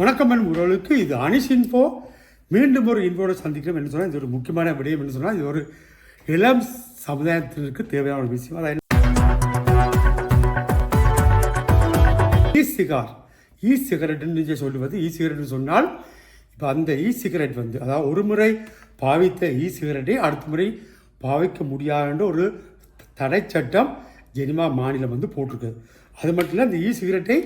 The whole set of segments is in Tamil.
வணக்கம் என் உறவுகளுக்கு இது அனிஷ் இன்ஃபோ. மீண்டும் ஒரு இன்ஃபோட சந்திக்கிறோம் என்ன சொன்னால் இது ஒரு முக்கியமான விடயம் என்ன சொன்னால் இது ஒரு இளம் சமுதாயத்திற்கு தேவையான ஒரு விஷயம். அதாவது இ சிகார் இ சிகரெட்னு சொல்லுவது இ சிகரெட்னு சொன்னால் இப்போ அந்த இ சிகரெட் வந்து அதாவது ஒரு முறை பாவித்த இ சிகரெட்டை அடுத்த முறை பாவிக்க முடியாதுன்ற ஒரு தடை சட்டம் ஜெனிமா மாநிலம் வந்து போட்டிருக்குது. அது மட்டும் இல்லை அந்த இ சிகரெட்டை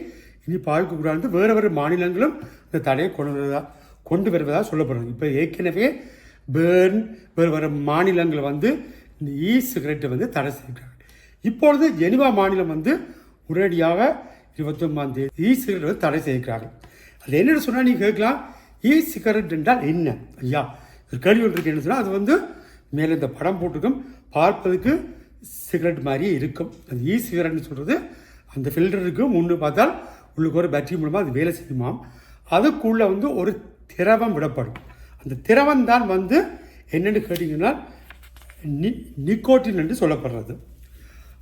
இனி பாவிக்கக்கூடாது வேறு வேறு மாநிலங்களும் இந்த தடையை கொண்டு வருவதா கொண்டு வருவதாக சொல்லப்படுறது இப்போ ஏற்கனவே பேர்ன் வேறு வேறு மாநிலங்கள் வந்து இந்த இ சிகரெட்டை வந்து தடை செய்கிறாங்க. இப்பொழுது ஜெனிவா மாநிலம் வந்து உடனடியாக இருபத்தொன்பதாம் தேதி இ சிகரெட் வந்து தடை செய்கிறார்கள் அது என்னென்னு சொன்னால் நீங்கள் கேட்கலாம். இ சிகரெட் என்றால் என்ன? ஐயா ஒரு கேள்வி ஒன்று இருக்கு. என்ன சொன்னால் அது வந்து மேலே இந்த படம் போட்டுக்கும் பார்ப்பதுக்கு சிகரெட் மாதிரியே இருக்கும். அந்த இ சிகரெட்னு சொல்கிறது அந்த ஃபில்டருக்கு முன்னு பார்த்தால் உள்ளுக்கு ஒரு பேட்டரி மூலமாக அது வேலை செய்யுமாம். அதுக்குள்ளே வந்து ஒரு திரவம் விடப்படும். அந்த திரவம் தான் வந்து என்னென்னு கேட்டிங்கன்னா நி நிக்கோட்டின் என்று சொல்லப்படுறது.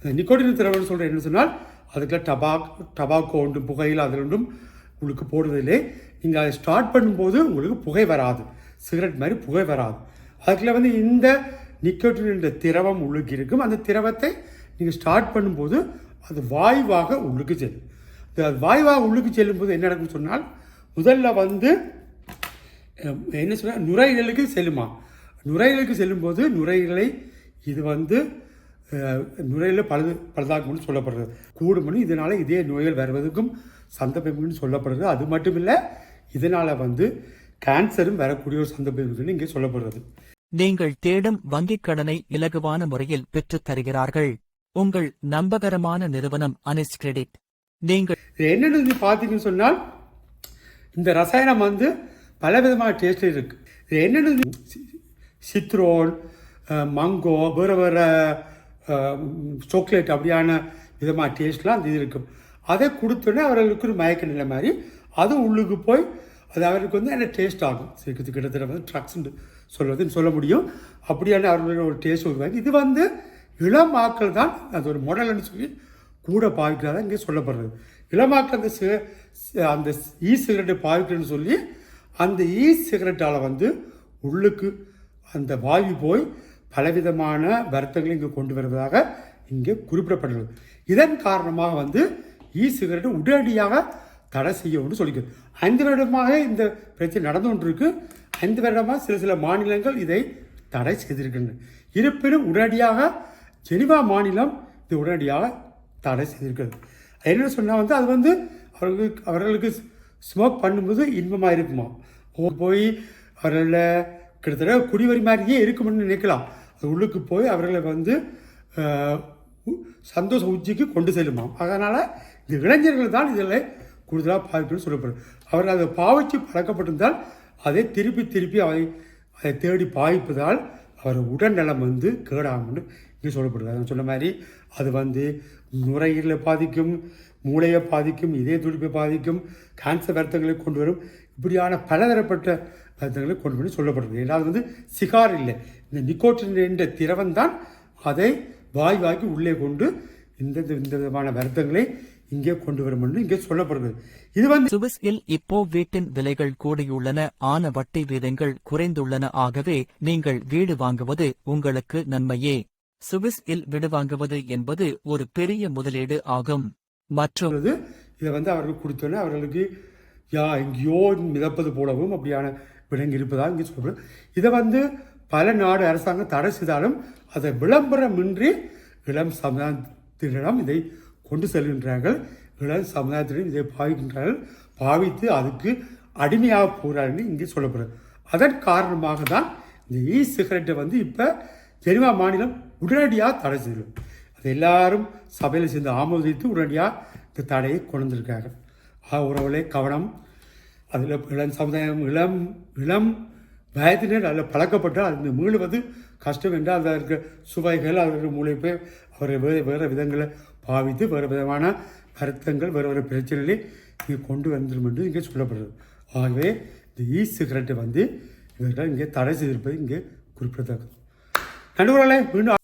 அந்த நிக்கோட்டின் திரவம்னு சொல்கிற என்ன சொன்னால் அதுக்குள்ள டபாக் டபாக்கோ உண்டு புகையில் அதில் ஒன்றும் உங்களுக்கு போடுறதில்லை. நீங்கள் அதை ஸ்டார்ட் பண்ணும்போது உங்களுக்கு புகை வராது. சிகரெட் மாதிரி புகை வராது. அதுக்குள்ள வந்து இந்த நிக்கோட்டின் என்ற திரவம் உள்ளுக்கு இருக்கும். அந்த திரவத்தை நீங்கள் ஸ்டார்ட் பண்ணும்போது அது வாயுவாக உள்ளுக்கு செல்லும். இந்த வாயுவாக உள்ளுக்கு செல்லும்போது என்ன நடக்கும்னு சொன்னால் முதல்ல வந்து என்ன சொன்னால் நுரையீரலுக்கு செல்லுமா? நுரையீரலுக்கு செல்லும்போது நுரையீரலை இது வந்து நுரையில் பழுது பழுதாகும்னு சொல்லப்படுறது கூடுமணி இதனால் இதே நோய்கள் வருவதற்கும் சந்தர்ப்பம்னு சொல்லப்படுறது அது மட்டும் இல்லை இதனால் வந்து கேன்சரும் வரக்கூடிய ஒரு சந்தர்ப்பம் இங்கே சொல்லப்படுறது நீங்கள் தேடும் வங்கிக் கடனை இலகுவான முறையில் பெற்றுத் தருகிறார்கள். உங்கள் நம்பகரமான நிறுவனம் அனிஸ் கிரெடிட் நீங்கள் இது என்னென்னு பார்த்தீங்கன்னு சொன்னால் இந்த ரசாயனம் வந்து பல விதமான டேஸ்டில் இருக்குது இது என்னென்னு சித்ரோன் மங்கோ வேறு வேறு சாக்லேட் அப்படியான விதமான டேஸ்ட்லாம் அந்த இது இருக்கும் அதை கொடுத்தோன்னே அவர்களுக்கு ஒரு மயக்க நிலை மாதிரி அது உள்ளுக்கு போய் அது அவருக்கு வந்து என்ன டேஸ்ட் ஆகும்? கிட்டத்தட்ட வந்து ட்ரக்ஸ்ன்னு சொல்வதுன்னு சொல்ல முடியும். அப்படியான அவர்களுடைய ஒரு டேஸ்ட் வருவாங்க இது வந்து இளம் மாக்கள் தான் அது ஒரு மாடல்னு சொல்லி கூட பாவிக்கிறதா இங்கே சொல்லப்படுறது. இளமாக்கள் அந்த சி- அந்த இ சிகரெட்டை பாவிக்கிறேன்னு சொல்லி அந்த இ சிகரெட்டால் வந்து உள்ளுக்கு அந்த வாயு போய் பலவிதமான வருத்தங்களை இங்கே கொண்டு வருவதாக இங்கே குறிப்பிடப்படுகிறது இதன் காரணமாக வந்து இ சிகரெட்டு உடனடியாக தடை செய்யணும்னு சொல்லிக்கிறது. ஐந்து வருடமாக இந்த பிரச்சனை நடந்து கொண்டிருக்கு. ஐந்து வருடமாக சில சில மாநிலங்கள் இதை தடை செய்திருக்கின்றன. இருப்பினும் உடனடியாக ஜெனிவா மாநிலம் இது உடனடியாக தடை செய்திருக்கிறது. என்ன சொன்னால் வந்து அது வந்து அவர்களுக்கு அவர்களுக்கு ஸ்மோக் பண்ணும்போது இன்பமாக இருக்குமா? ஓ போய் அவர்களில் கிட்டத்தட்ட குடிவரி மாதிரியே இருக்கும்னு நினைக்கலாம். அது உள்ளுக்கு போய் அவர்களை வந்து உ- சந்தோஷ உச்சிக்கு கொண்டு செல்லுமாம். அதனால் இந்த இளைஞர்கள் தான் இதில் கூடுதலாக பாதிப்புன்னு சொல்லப்படும் அவர்கள் அதை பாவிச்சு பழக்கப்பட்டிருந்தால் அதை திருப்பி திருப்பி அதை அதை தேடி பாய்ப்பதால் அவர் உடல்நலம் வந்து கேடாகும்னு இங்கே சொல்லப்படுது. அதான் சொன்ன மாதிரி அது வந்து நுரையீரலை பாதிக்கும் மூளையை பாதிக்கும் இதய துடிப்பை பாதிக்கும் கேன்சர் வருத்தங்களை கொண்டு வரும் இப்படியான பலதரப்பட்ட வருத்தங்களை கொண்டு வரும் சொல்லப்படுது. ஏன்னா அது வந்து சிகார் இல்லை. இந்த நிக்கோட்டின் என்ற திரவம் தான் அதை வாய்வாக்கி உள்ளே கொண்டு இந்த இந்த விதமான வருத்தங்களை இங்கே கொண்டு வரும் என்று இங்கே சொல்லப்படுகிறது இது வந்து சுவிஸில் இல் இப்போ வீட்டின் விலைகள் கூடியுள்ளன. ஆன வட்டி வீதங்கள் குறைந்துள்ளன. ஆகவே நீங்கள் வீடு வாங்குவது உங்களுக்கு நன்மையே. சுவிஸ் இல் வீடு வாங்குவது என்பது ஒரு பெரிய முதலீடு ஆகும். மற்றும் இதை வந்து அவர்கள் கொடுத்தோன்னே அவர்களுக்கு யா எங்கேயோ மிதப்பது போலவும் அப்படியான விலங்கு இருப்பதாக இங்கே சொல்கிறேன் இதை வந்து பல நாடு அரசாங்கம் தடை செய்தாலும் அதை விளம்பரமின்றி இளம் சமுதாயத்தினரிடம் இதை கொண்டு செல்கின்றார்கள். இளம் சமுதாயத்தினரும் இதை பாவிக்கின்றார்கள். பாவித்து அதுக்கு அடிமையாக போகிறார்கள் இங்கே சொல்லப்படுது. அதன் காரணமாக தான் இந்த இ சிகரெட்டை வந்து இப்போ ஜெனிவா மாநிலம் உடனடியாக தடை செய்யணும். அது எல்லாரும் சபையில் சேர்ந்து ஆமோதித்து உடனடியாக இந்த தடையை கொண்டிருக்காங்க ஆக உறவுகளே கவனம். அதில் இளம் சமுதாயம் இளம் இளம் வயதினர் அதில் பழக்கப்பட்டால் அது மீளுவது கஷ்டம் என்றால் அதில் இருக்க சுவைகள் அவர்கள் இருக்கிற மூளைப்பை அவர் வேறு வேறு விதங்களை பாவித்து வேறு விதமான வருத்தங்கள் வேறு வேறு பிரச்சனைகளை இங்கே கொண்டு வந்துடும் என்று இங்கே சொல்லப்படுறது ஆகவே இந்த இ சிகரெட்டை வந்து இவர்கள் இங்கே தடை செய்திருப்பது இங்கே குறிப்பிடத்தக்கது. நண்பர்களே மீண்டும்